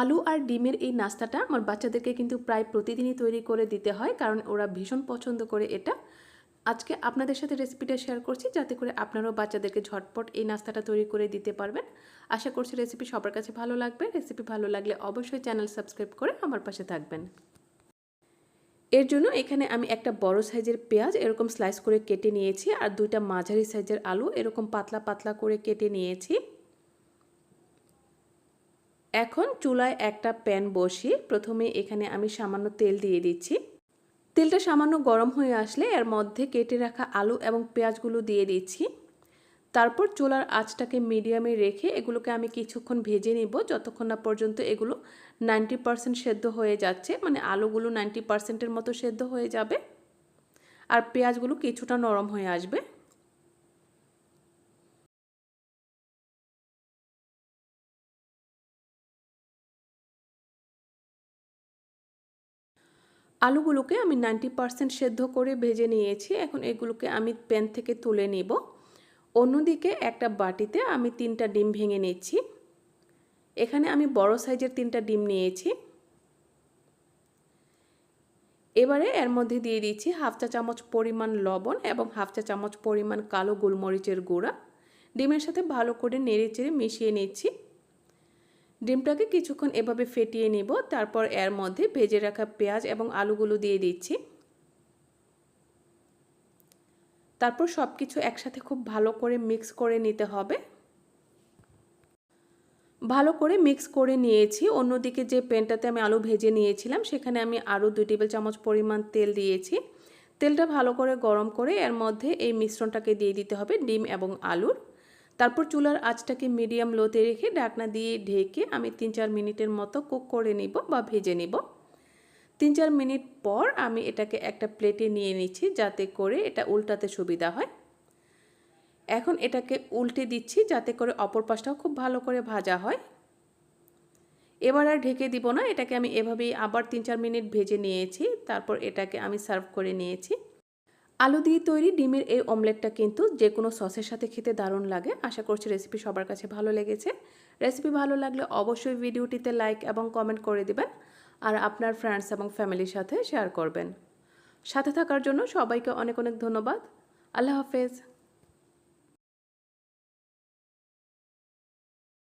আলু আর ডিমের এই নাস্তাটা আমার বাচ্চাদেরকে কিন্তু প্রায় প্রতিদিনই তৈরি করে দিতে হয়, কারণ ওরা ভীষণ পছন্দ করে এটা। আজকে আপনাদের সাথে রেসিপিটা শেয়ার করছি, যাতে করে আপনারাও বাচ্চাদেরকে ঝটপট এই নাস্তাটা তৈরি করে দিতে পারবেন। আশা করছি রেসিপি সবার কাছে ভালো লাগবে। রেসিপি ভালো লাগলে অবশ্যই চ্যানেল সাবস্ক্রাইব করে আমার পাশে থাকবেন। এর জন্য এখানে আমি একটা বড় সাইজের পেঁয়াজ এরকম স্লাইস করে কেটে নিয়েছি, আর দুইটা মাঝারি সাইজের আলু এরকম পাতলা পাতলা করে কেটে নিয়েছি। এখন চুলায় একটা প্যান বসিয়ে প্রথমে এখানে আমি সামান্য তেল দিয়ে দিচ্ছি। তেলটা সামান্য গরম হয়ে আসলে এর মধ্যে কেটে রাখা আলু এবং পেঁয়াজগুলো দিয়ে দিচ্ছি। তারপর চুলার আঁচটাকে মিডিয়ামে রেখে এগুলোকে আমি কিছুক্ষণ ভেজে নিব যতক্ষণ না পর্যন্ত এগুলো নাইনটি পারসেন্ট সেদ্ধ হয়ে যাচ্ছে মানে আলুগুলো নাইনটি পারসেন্টের মতো সেদ্ধ হয়ে যাবে। আর পেঁয়াজগুলো কিছুটা নরম হয়ে আসবে। আলুগুলোকে আমি নাইনটি পারসেন্ট সেদ্ধ করে ভেজে নিয়েছি। এখন এগুলোকে আমি প্যান থেকে তুলে নেব। অন্যদিকে একটা বাটিতে আমি তিনটা ডিম ভেঙে নিচ্ছি। এখানে আমি বড় সাইজের তিনটা ডিম নিয়েছি। এবারে এর মধ্যে দিয়ে দিচ্ছি হাফ চা চামচ পরিমাণ লবণ এবং হাফ চা চামচ পরিমাণ কালো গোলমরিচের গুঁড়া। ডিমের সাথে ভালো করে নেড়ে চেড়ে মিশিয়ে নিচ্ছি। ডিমটাকে কিছুক্ষণ এভাবে ফেটিয়ে নেব, তারপর এর মধ্যে ভেজে রাখা পেঁয়াজ এবং আলুগুলো দিয়ে দিচ্ছি। তারপর সব কিছু একসাথে খুব ভালো করে মিক্স করে নিতে হবে। ভালো করে মিক্স করে নিয়েছি। অন্যদিকে যে প্যানটাতে আমি আলু ভেজে নিয়েছিলাম, সেখানে আমি আরও দুই টেবিল চামচ পরিমাণ তেল দিয়েছি। তেলটা ভালো করে গরম করে এর মধ্যে এই মিশ্রণটাকে দিয়ে দিতে হবে, ডিম এবং আলুর। তারপর চুলার আঁচটাকে মিডিয়াম লোতে রেখে ঢাকনা দিয়ে ঢেকে আমি তিন চার মিনিটের মতো কুক করে নিব বা ভেজে নিব। তিন চার মিনিট পর আমি এটাকে একটা প্লেটে নিয়ে নিচ্ছি যাতে করে এটা উল্টাতে সুবিধা হয়। এখন এটাকে উল্টে দিচ্ছি যাতে করে অপর পাশটাও খুব ভালো করে ভাজা হয়। এবার আর ঢেকে দিব না, এটাকে আমি এভাবেই আবার তিন চার মিনিট ভেজে নিয়েছি, তারপর এটাকে আমি সার্ভ করে নিয়েছি। আলু দিয়ে তৈরি ডিমের এই অমলেটটা কিন্তু যে কোনো সসের সাথে খেতে দারুণ লাগে। আশা করছি রেসিপি সবার কাছে ভালো লেগেছে। রেসিপি ভালো লাগলে অবশ্যই ভিডিওটিতে লাইক এবং কমেন্ট করে দিবেন আর আপনার ফ্রেন্ডস এবং ফ্যামিলির সাথে শেয়ার করবেন। সাথে থাকার জন্য সবাইকে অনেক অনেক ধন্যবাদ। আল্লাহ হাফেজ।